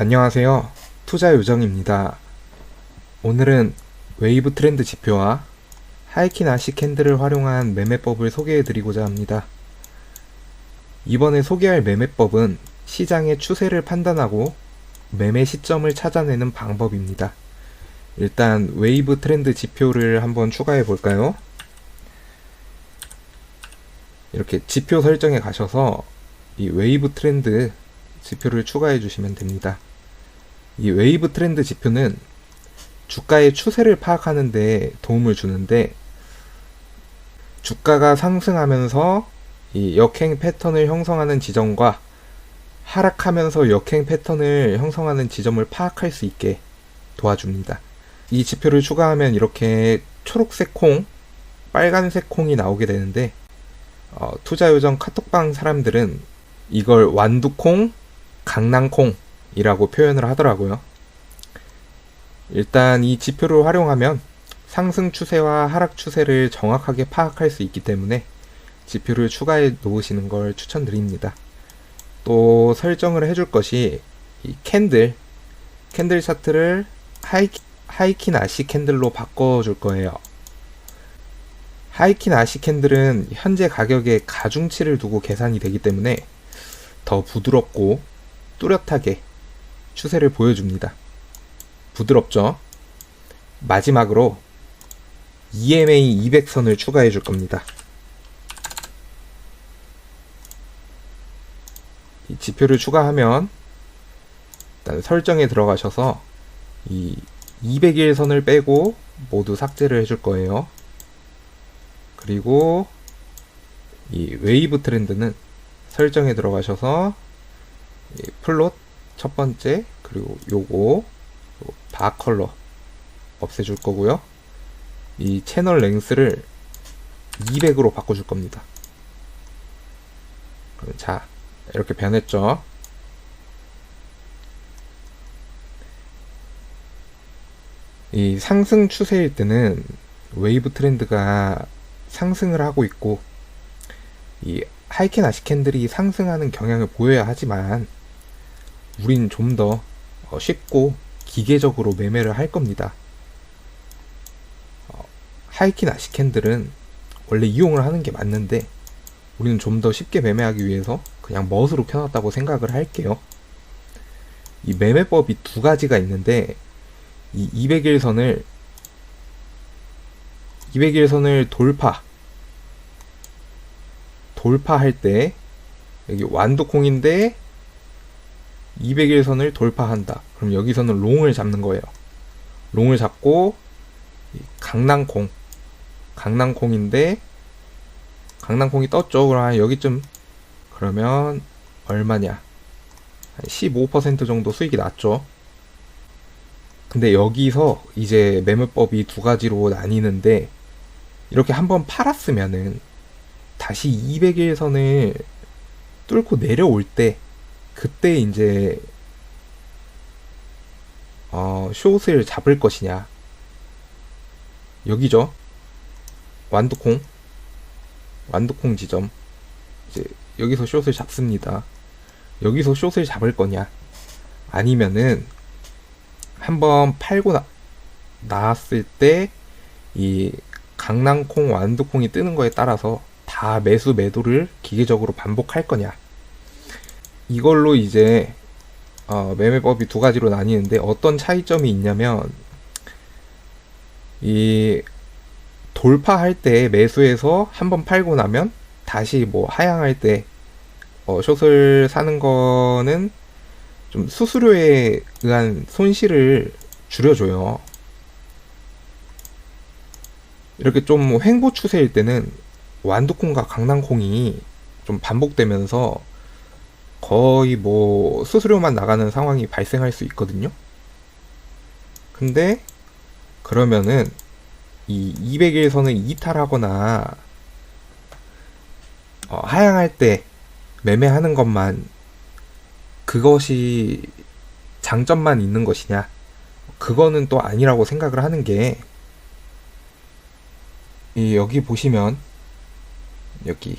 안녕하세요. 투자 요정입니다. 오늘은 웨이브 트렌드 지표와 하이킨 아시 캔들을 활용한 매매법을 소개해 드리고자 합니다. 이번에 소개할 매매법은 시장의 추세를 판단하고 매매 시점을 찾아내는 방법입니다. 일단 웨이브 트렌드 지표를 한번 추가해 볼까요? 이렇게 지표 설정에 가셔서 이 웨이브 트렌드 지표를 추가해 주시면 됩니다. 이 웨이브 트렌드 지표는 주가의 추세를 파악하는 데 도움을 주는데 주가가 상승하면서 이 역행 패턴을 형성하는 지점과 하락하면서 역행 패턴을 형성하는 지점을 파악할 수 있게 도와줍니다. 이 지표를 추가하면 이렇게 초록색 콩, 빨간색 콩이 나오게 되는데 어, 투자 요정 카톡방 사람들은 이걸 완두콩, 강낭콩 이라고 표현을 하더라고요. 일단 이 지표를 활용하면 상승 추세와 하락 추세를 정확하게 파악할 수 있기 때문에 지표를 추가해 놓으시는 걸 추천드립니다. 또 설정을 해줄 것이 이 캔들, 캔들 차트를 하이키, 하이킨 아시 캔들로 바꿔줄 거예요. 하이킨 아시 캔들은 현재 가격에 가중치를 두고 계산이 되기 때문에 더 부드럽고 뚜렷하게 추세를 보여줍니다. 부드럽죠? 마지막으로 EMA 200선을 추가해 줄 겁니다. 이 지표를 추가하면 일단 설정에 들어가셔서 이 201선을 빼고 모두 삭제를 해줄 거예요. 그리고 이 웨이브 트렌드는 설정에 들어가셔서 이 플롯 첫 번째 그리고 요거 바 컬러 없애줄 거고요. 이 채널 랭스를 200으로 바꿔줄 겁니다. 자 이렇게 변했죠. 이 상승 추세일 때는 웨이브 트렌드가 상승을 하고 있고 이 하이켄 아시캔들이 상승하는 경향을 보여야 하지만 우린 좀 더 쉽고 기계적으로 매매를 할 겁니다. 어, 하이킨 아시캔들은 원래 이용을 하는 게 맞는데 우리는 좀 더 쉽게 매매하기 위해서 그냥 멋으로 켜놨다고 생각을 할게요. 이 매매법이 두 가지가 있는데 이 200일선을 200일선을 돌파 돌파할 때 여기 완두콩인데 200일 선을 돌파한다. 그럼 여기서는 롱을 잡는 거예요. 롱을 잡고 강낭콩 강낭콩인데 강낭콩이 떴죠. 그럼 여기쯤 그러면 얼마냐? 15% 정도 수익이 났죠. 근데 여기서 이제 매매법이 두 가지로 나뉘는데 이렇게 한번 팔았으면은 다시 200일 선을 뚫고 내려올 때 그때 이제 어, 숏을 잡을 것이냐. 여기죠. 완두콩. 완두콩 지점. 이제 여기서 숏을 잡습니다. 여기서 숏을 잡을 거냐. 아니면은 한번 팔고 나, 나왔을 때 이 강낭콩 완두콩이 뜨는 거에 따라서 다 매수 매도를 기계적으로 반복할 거냐 이걸로 이제 어, 매매법이 두 가지로 나뉘는데 어떤 차이점이 있냐면 이 돌파할 때 매수해서 한번 팔고 나면 다시 뭐 하향할 때 어, 숏을 사는 거는 좀 수수료에 의한 손실을 줄여줘요. 이렇게 좀 횡보 추세일 때는 완두콩과 강낭콩이 좀 반복되면서 거의 뭐 수수료만 나가는 상황이 발생할 수 있거든요. 근데 그러면은 이 200일선을 이탈하거나 어, 하향할 때 매매하는 것만 그것이 장점만 있는 것이냐? 그거는 또 아니라고 생각을 하는 게, 이 여기 보시면, 여기,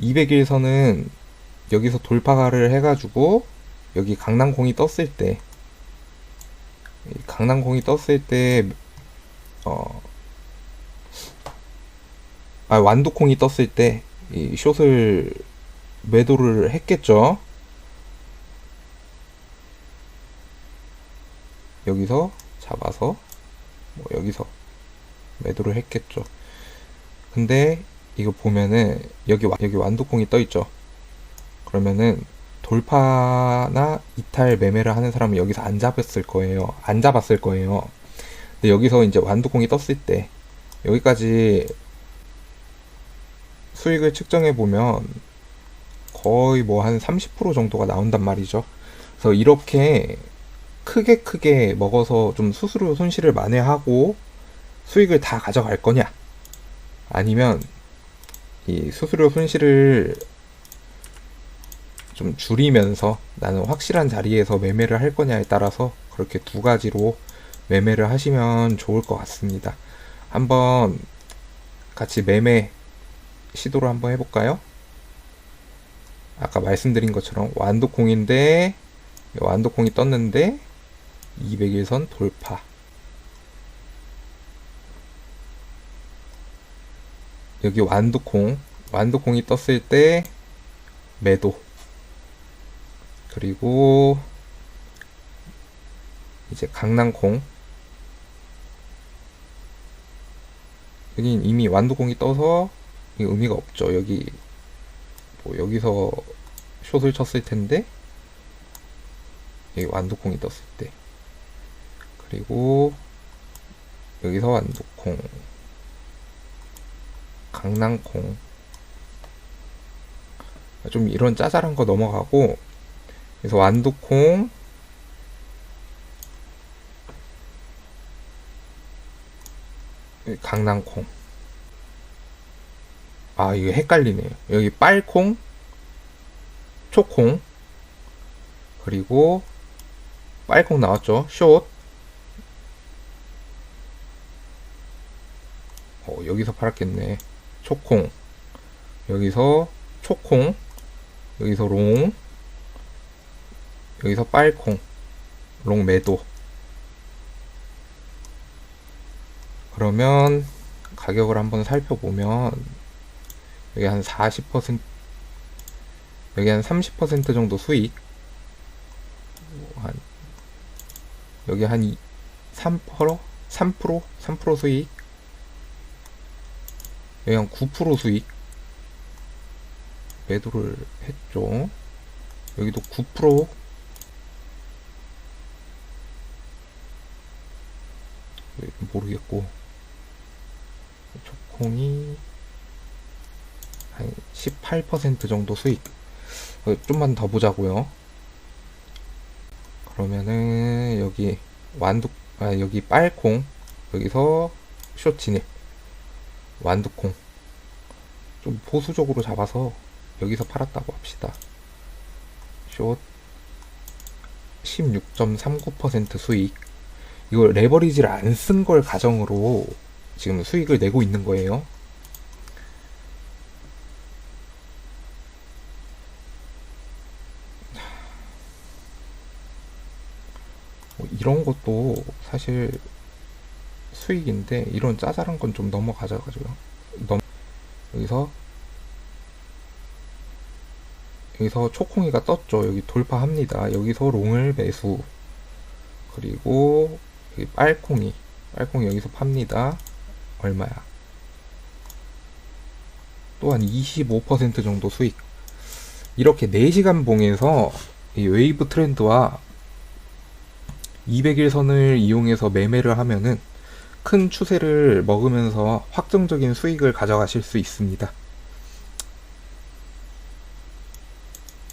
200일선은 여기서 돌파를 해가지고, 여기 강낭콩이 떴을 때, 이 강낭콩이 떴을 때, 어, 아, 완두콩이 떴을 때, 이 숏을 매도를 했겠죠. 여기서 잡아서, 뭐 여기서 매도를 했겠죠. 근데 이거 보면은 여기 와- 여기 완두콩이 떠 있죠. 그러면은 돌파나 이탈 매매를 하는 사람은 여기서 안 잡았을 거예요. 안 잡았을 거예요. 근데 여기서 이제 완두콩이 떴을 때 여기까지 수익을 측정해 보면 거의 뭐 한 30% 정도가 나온단 말이죠. 그래서 이렇게 크게 크게 먹어서 좀 수수료 손실을 만회하고 수익을 다 가져갈 거냐? 아니면 이 수수료 손실을 좀 줄이면서 나는 확실한 자리에서 매매를 할 거냐에 따라서 그렇게 두 가지로 매매를 하시면 좋을 것 같습니다. 한번 같이 매매 시도를 한번 해볼까요? 아까 말씀드린 것처럼 완도콩인데 완도콩이 떴는데 200일선 돌파 여기 완두콩 완두콩이 떴을 때 매도 그리고 이제 강낭콩 여긴 이미 완두콩이 떠서 이 의미가 없죠. 여기 뭐 여기서 숏을 쳤을 텐데 여기 완두콩이 떴을 때. 그리고 여기서 완두콩 강낭콩 좀 이런 짜잘한 거 넘어가고 그래서 완두콩. 강낭콩. 아 이거 헷갈리네요. 여기 빨콩 초콩 그리고 빨콩 나왔죠? 숏. 어, 여기서 팔았겠네. 초콩. 여기서 초콩. 여기서 롱 여기서 빨콩 롱 매도 그러면 가격을 한번 살펴보면 여기 한 40% 여기 한 30% 정도 수익 뭐한 여기 한 2, 3%? 3%? 3% 수익 여기 한 9% 수익 매도를 했죠. 여기도 9% 모르겠고 초콩이 한 18% 정도 수익 어, 좀만 더 보자고요. 그러면은 여기 완두 아 여기 빨콩 여기서 숏 진입 완두콩 좀 보수적으로 잡아서 여기서 팔았다고 합시다. 숏16.39% 수익. 이거 레버리지를 안 쓴 걸 가정으로 지금 수익을 내고 있는 거예요. 뭐 이런 것도 사실 수익인데 이런 짜잘한 건 좀 넘어가자가지고요. 넘 여기서 여기서 초콩이가 떴죠. 여기 돌파합니다. 여기서 롱을 매수. 그리고 빨콩이 빨콩이 여기서 팝니다. 얼마야? 또한 25% 정도 수익. 이렇게 4시간 봉에서 이 웨이브 트렌드와 200일선을 이용해서 매매를 하면은 큰 추세를 먹으면서 확정적인 수익을 가져가실 수 있습니다.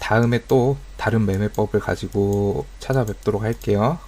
다음에 또 다른 매매법을 가지고 찾아뵙도록 할게요.